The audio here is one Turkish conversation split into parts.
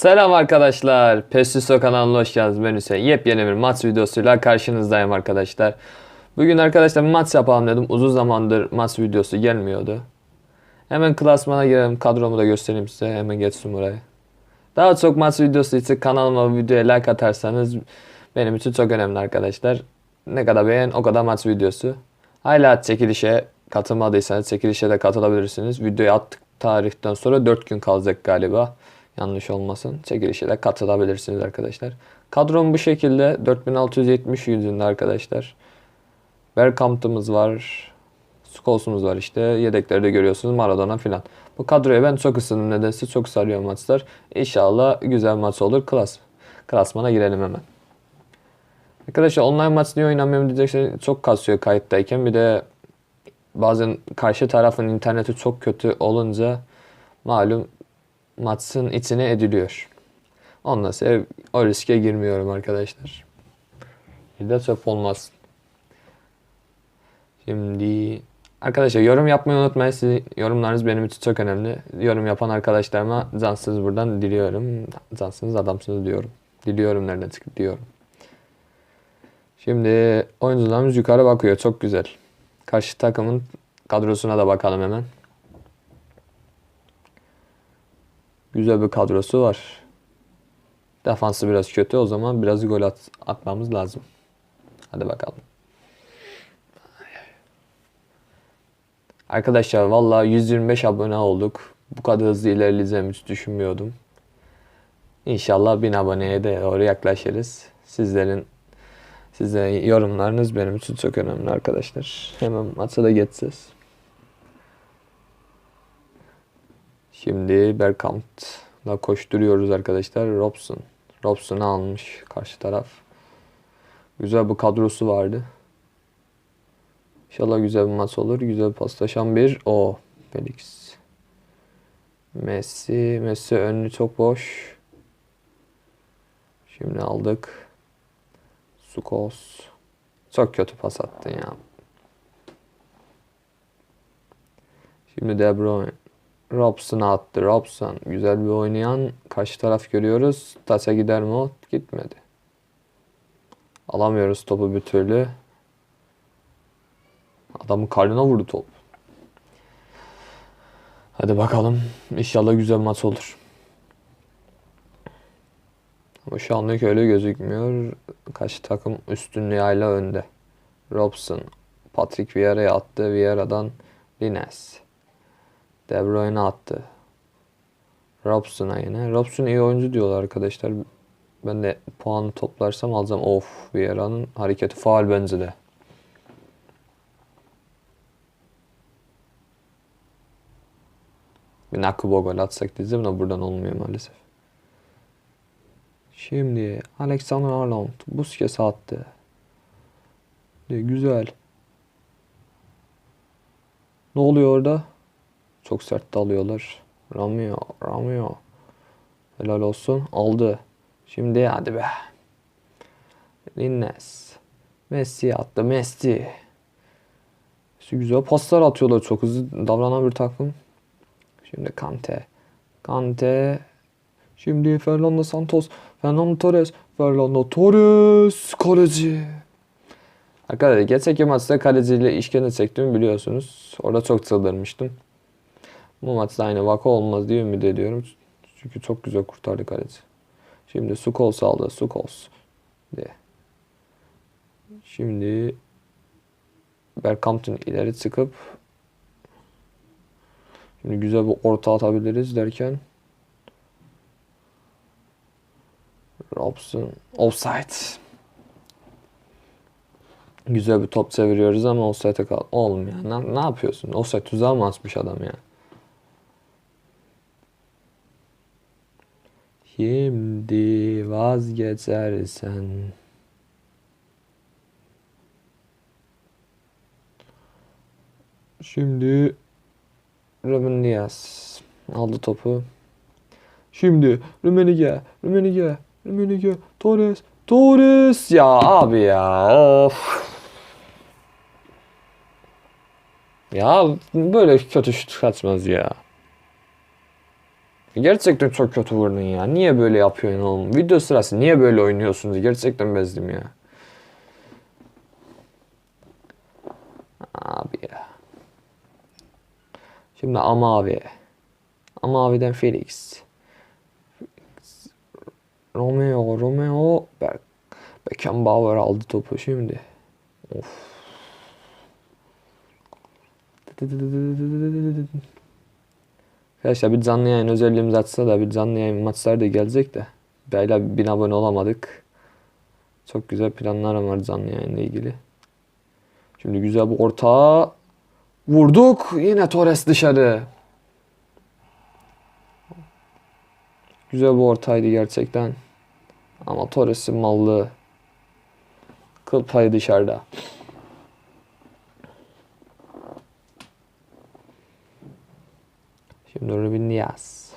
Selam arkadaşlar. Pestiso kanalına hoş geldiniz. Ben Hüseyin. Yepyeni bir maç videosuyla karşınızdayım arkadaşlar. Bugün arkadaşlar maç yapalım dedim. Uzun zamandır maç videosu gelmiyordu. Hemen klasmana girelim. Kadromu da göstereyim size. Hemen geçsin buraya. Daha çok maç videosu için kanalıma videoya like atarsanız benim için çok önemli arkadaşlar. Ne kadar beğen o kadar maç videosu. Hala çekilişe katılmadıysanız çekilişe de katılabilirsiniz. Videoyu attık tarihten sonra 4 gün kalacak galiba. Yanlış olmasın. Çekilişe de katılabilirsiniz arkadaşlar. Kadrom bu şekilde 4670 yüzünde arkadaşlar. Bergkamp'ımız var. Scholes'umuz var işte. Yedekleri de görüyorsunuz. Maradona filan. Bu kadroya ben çok ısındım nedense. Çok sarıyor maçlar. İnşallah güzel maç olur. Klas. Klasmana girelim hemen. Arkadaşlar online maç niye oynamıyorum diyeceksiniz. Çok kasıyor kayıttayken. Bir de bazen karşı tarafın interneti çok kötü olunca malum maçın içine ediliyor. Ondan sonra o riske girmiyorum arkadaşlar. Bir de çöp olmaz. Şimdi arkadaşlar yorum yapmayı unutmayın. Sizin yorumlarınız benim için çok önemli. Yorum yapan arkadaşlarıma cansız buradan diliyorum. Cansınız adamsınız diyorum. Diliyorum nereden çıktı diyorum. Şimdi oyuncularımız yukarı bakıyor. Çok güzel. Karşı takımın kadrosuna da bakalım hemen. Güzel bir kadrosu var. Defansı biraz kötü. O zaman biraz gol at, atmamız lazım. Hadi bakalım. Arkadaşlar valla 125 abone olduk. Bu kadar hızlı ilerleyeceğimi hiç düşünmüyordum. İnşallah 1000 aboneye de doğru yaklaşırız. Sizlerin size yorumlarınız benim için çok önemli arkadaşlar. Hemen maça da geçeceğiz. Şimdi Bergkamp'la koşturuyoruz arkadaşlar. Robson. Robson'u almış karşı taraf. Güzel bir kadrosu vardı. İnşallah güzel bir maç olur. Güzel paslaşan bir. O Felix. Messi. Messi önlü çok boş. Şimdi aldık. Sukos. Çok kötü pas attın ya. Şimdi De Bruyne. Robson'a attı. Robson güzel bir oynayan. Karşı taraf görüyoruz. Taça gider mi? Gitmedi. Alamıyoruz topu bir türlü. Adamın karnına vurdu top. Hadi bakalım. İnşallah güzel maç olur. Ama şu anlık öyle gözükmüyor. Karşı takım üstünlüğü hala önde. Robson. Patrick Vieira'ya attı. Vieira'dan Lines. De Bruyne attı. Robson'a yine. Robson iyi oyuncu diyorlar arkadaşlar. Ben de puanı toplarsam alacağım. Of Vieira'nın hareketi faal bence de. Bir Nakubo gol atsak diyeceğim de buradan olmuyor maalesef. Şimdi Alexander Arnold Busquets'e attı. Ne güzel. Ne oluyor orada? Çok sert dalıyorlar. Ramio, Ramio. Helal olsun. Aldı. Şimdi hadi be. Linnes. Messi attı. Messi. Messi güzel paslar atıyorlar. Çok hızlı davranan bir takım. Şimdi Kante. Kante. Şimdi Fernando Santos. Fernando Torres. Fernando Torres. Kaleci. Arkadaşlar geçen maçta kaleciyle işkence çektiğimi biliyorsunuz. Orada çok çıldırmıştım. Bu maçta aynı vaka olmaz diye ümit ediyorum. Çünkü çok güzel kurtardı kaleci. Şimdi Scholes aldı. Scholes. De. Şimdi Bergkamp'ın ileri çıkıp Şimdi güzel bir orta atabiliriz derken Robson offside. Güzel bir top çeviriyoruz ama offside'e kal. Oğlum ya ne, ne yapıyorsun? Offside tuzağı mı asmış adam ya? Şimdi vazgeçersen Şimdi Ruben Diaz aldı topu. Şimdi Rumenige, Rumenige, Rumenige, Torres, Torres ya abi ya of. Ya böyle kötü şut kaçmaz ya. Gerçekten çok kötü vurdun ya. Niye böyle yapıyorsun oğlum? Video sırası niye böyle oynuyorsunuz? Gerçekten bezdim ya. Abi ya. Şimdi ama abi. Ama abiden Felix. Romeo, Romeo. Be Beckenbauer aldı topu şimdi. Of. Arkadaşlar bir canlı yayın özelliğimiz açsa da bir canlı yayın maçlar da gelecek de. Beyler bin abone olamadık. Çok güzel planlarım var canlı yayınla ilgili. Şimdi güzel bir orta. Vurduk. Yine Torres dışarı. Güzel bir ortaydı gerçekten. Ama Torres'in mallı. Kıl payı dışarıda. Şimdi Ruben Diaz.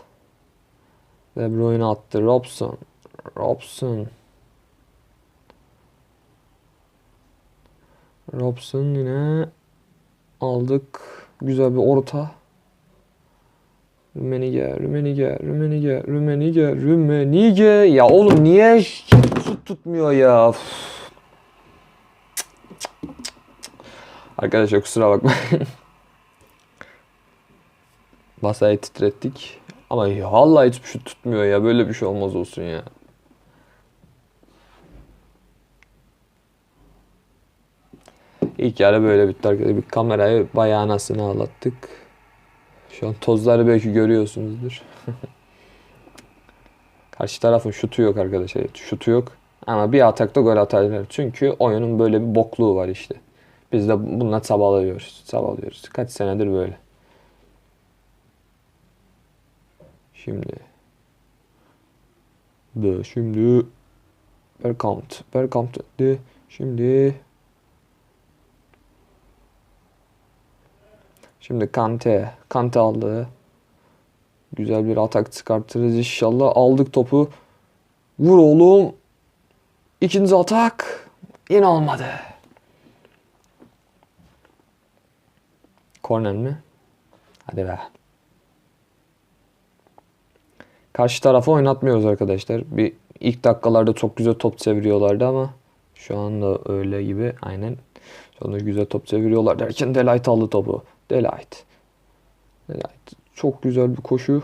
De Bruyne attı. Robson. Robson. Robson yine aldık. Güzel bir orta. Rümenige, Rümenige, Rümenige, Rümenige, Rümenige. Ya oğlum niye şut tutmuyor ya? Üf. Arkadaşlar kusura bakmayın. Masayı titrettik. Ama vallahi hiçbir şey tutmuyor ya. Böyle bir şey olmaz olsun ya. İlk yarı böyle bitti arkadaşlar. Bir kamerayı bayağı anasını ağlattık. Şu an tozları belki görüyorsunuzdur. Karşı tarafın şutu yok arkadaşlar. Şutu yok. Ama bir atakta gol atarlar. Çünkü oyunun böyle bir bokluğu var işte. Biz de bununla çabalıyoruz. Çabalıyoruz. Kaç senedir böyle. Şimdi. De şimdi. Bergkamp. Bergkamp de. Şimdi. Şimdi Kante. Kante aldı. Güzel bir atak çıkartırız inşallah. Aldık topu. Vur oğlum. İkinci atak. Yine olmadı. Korner mi? Hadi be. Karşı tarafa oynatmıyoruz arkadaşlar. Bir ilk dakikalarda çok güzel top çeviriyorlardı ama şu anda öyle gibi aynen. Şu anda güzel top çeviriyorlar derken Delight aldı topu. Delight. Delight. Çok güzel bir koşu.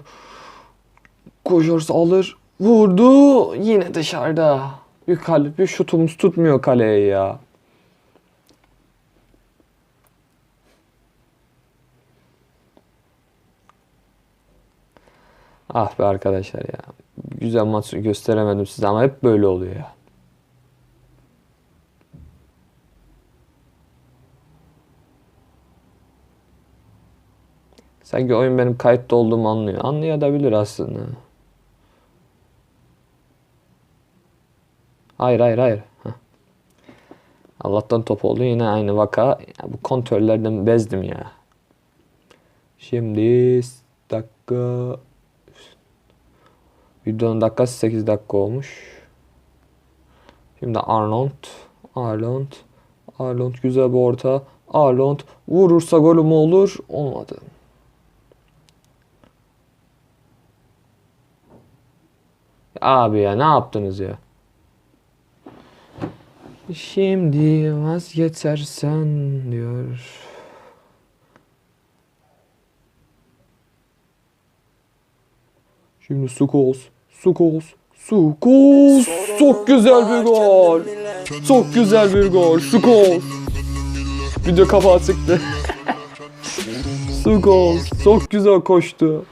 Koşarsa alır. Vurdu. Yine dışarıda. Bir kale, bir şutumuz tutmuyor kaleye ya. Ah be arkadaşlar ya. Güzel maç gösteremedim size ama hep böyle oluyor ya. Sanki oyun benim kayıtta olduğumu anlıyor. Anlayabilir aslında. Hayır hayır hayır. Heh. Allah'tan top oldu. Yine aynı vaka. Ya bu kontrollerden bezdim ya. Şimdi dakika Videonun dakikası 8 dakika olmuş. Şimdi Arnold. Arnold. Arnold güzel bir orta. Arnold vurursa golü mü olur? Olmadı. Abi ya ne yaptınız ya? Şimdi vazgeçersen diyor. Şimdi Sukos. Sukos. Sukos. Çok güzel bir gol. Çok güzel bir gol. Sukos. Video kapağı çıktı. Sukos. Çok güzel koştu.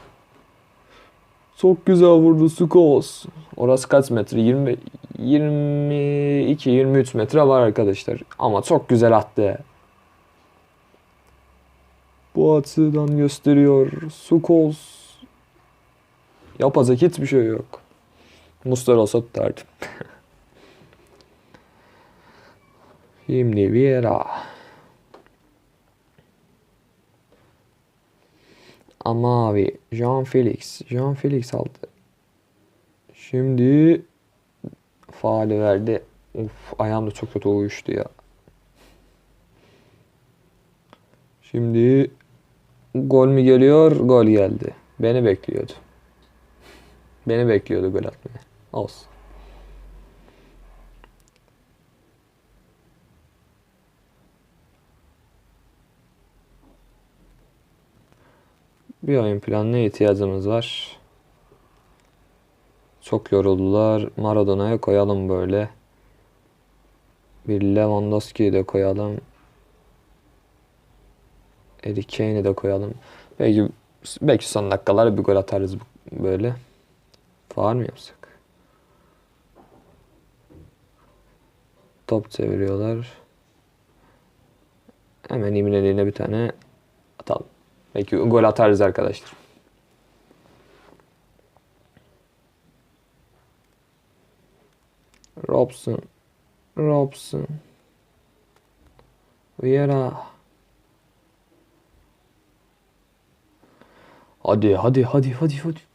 Çok güzel vurdu Sukos. Orası kaç metre? 20 22 23 metre var arkadaşlar. Ama çok güzel attı. Bu açıdan gösteriyor. Sukos. Yapacak hiçbir şey yok. Muslera olsa tutardım. Şimdi Vieira. Ama abi Jean Felix. Jean Felix aldı. Şimdi faali verdi. Uf ayağım da çok kötü uyuştu ya. Şimdi gol mü geliyor? Gol geldi. Beni bekliyordu. Beni bekliyordu gol atmaya. Olsun. Bir oyun planına ihtiyacımız var. Çok yoruldular. Maradona'ya koyalım böyle. Bir Lewandowski'yi de koyalım. Harry Kane'i de koyalım. Belki belki son dakikalarda bir gol atarız böyle. Faal mi yapsak? Top çeviriyorlar. Hemen İmreli'ne bir tane atalım. Belki gol atarız arkadaşlar. Robson. Robson. Vieira. Hadi hadi hadi hadi hadi.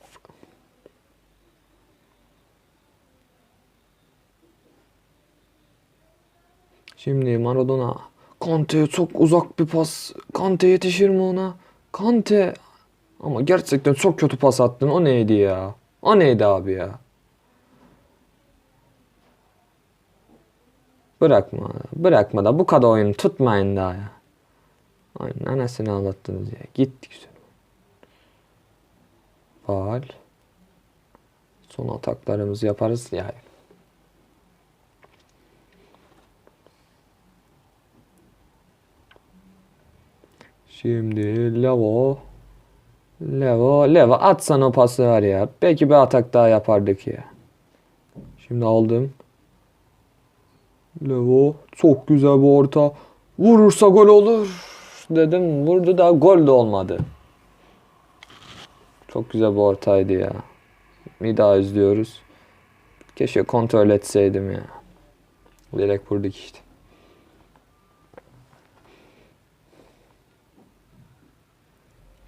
Şimdi Maradona. Kante çok uzak bir pas. Kante yetişir mi ona? Kante. Ama gerçekten çok kötü pas attın. O neydi ya? O neydi abi ya? Bırakma. Bırakma da bu kadar oyun tutmayın daha ya. Aynen anasını ağlattınız ya. Gitti güzel. Faal. Son ataklarımızı yaparız ya. Şimdi Levo. Levo. Levo atsan o pası var ya. Belki bir atak daha yapardık ya. Şimdi aldım. Levo. Çok güzel bir orta. Vurursa gol olur. Dedim. Vurdu da gol de olmadı. Çok güzel bir ortaydı ya. Bir daha izliyoruz. Keşke kontrol etseydim ya. Direkt vurduk işte.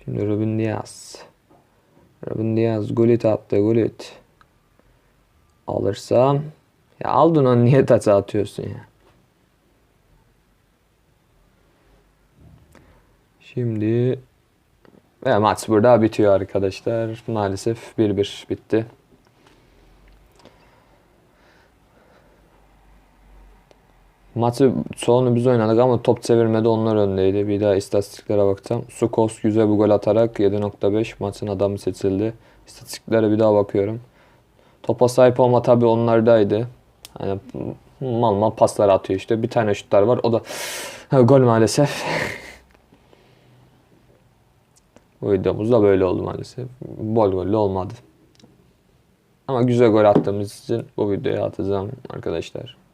Şimdi Ruben Diaz. Ruben Diaz Gullit attı Gullit. Alırsam. Ya aldın onu niye taça atıyorsun ya? Şimdi ve maç burada bitiyor arkadaşlar. Maalesef 1-1 bitti. Maçı çoğunu biz oynadık ama top çevirmede onlar öndeydi. Bir daha istatistiklere baktım. Sukos güzel bir gol atarak 7.5 maçın adamı seçildi. İstatistiklere bir daha bakıyorum. Topa sahip olma tabii onlardaydı. Hani mal mal paslar atıyor işte. Bir tane şutlar var. O da gol maalesef. Bu videomuz da böyle oldu maalesef. Bol gollü olmadı. Ama güzel gol attığımız için bu videoyu atacağım arkadaşlar.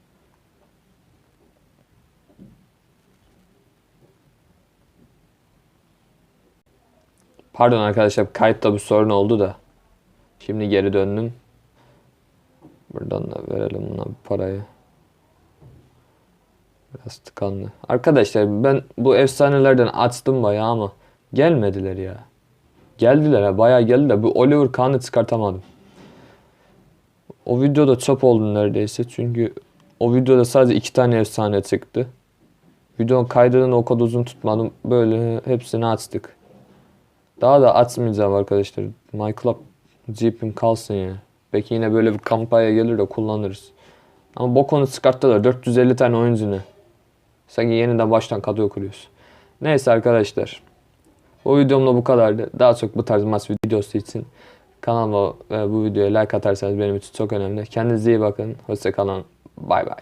Pardon arkadaşlar kayıtta bir sorun oldu da. Şimdi geri döndüm. Buradan da verelim buna bir parayı. Biraz tıkandı. Arkadaşlar ben bu efsanelerden açtım bayağı ama gelmediler ya. Geldiler ha bayağı geldiler. Bu Oliver Kahn'ı çıkartamadım. O videoda çöp oldu neredeyse çünkü o videoda sadece iki tane efsane çıktı. Videonun kaydını o kadar uzun tutmadım. Böyle hepsini açtık. Daha da açmayacağım arkadaşlar. My Club Jeep'im kalsın ya. Belki yine böyle bir kampanya gelir de kullanırız. Ama bokonu çıkarttılar. 450 tane oyuncu ne? Sanki yeniden baştan kadro kuruyoruz. Neyse arkadaşlar. Bu videomda bu kadardı. Daha çok bu tarz maç videosu için kanalıma ve bu videoya like atarsanız benim için çok önemli. Kendinize iyi bakın. Hoşçakalın. Bay bay.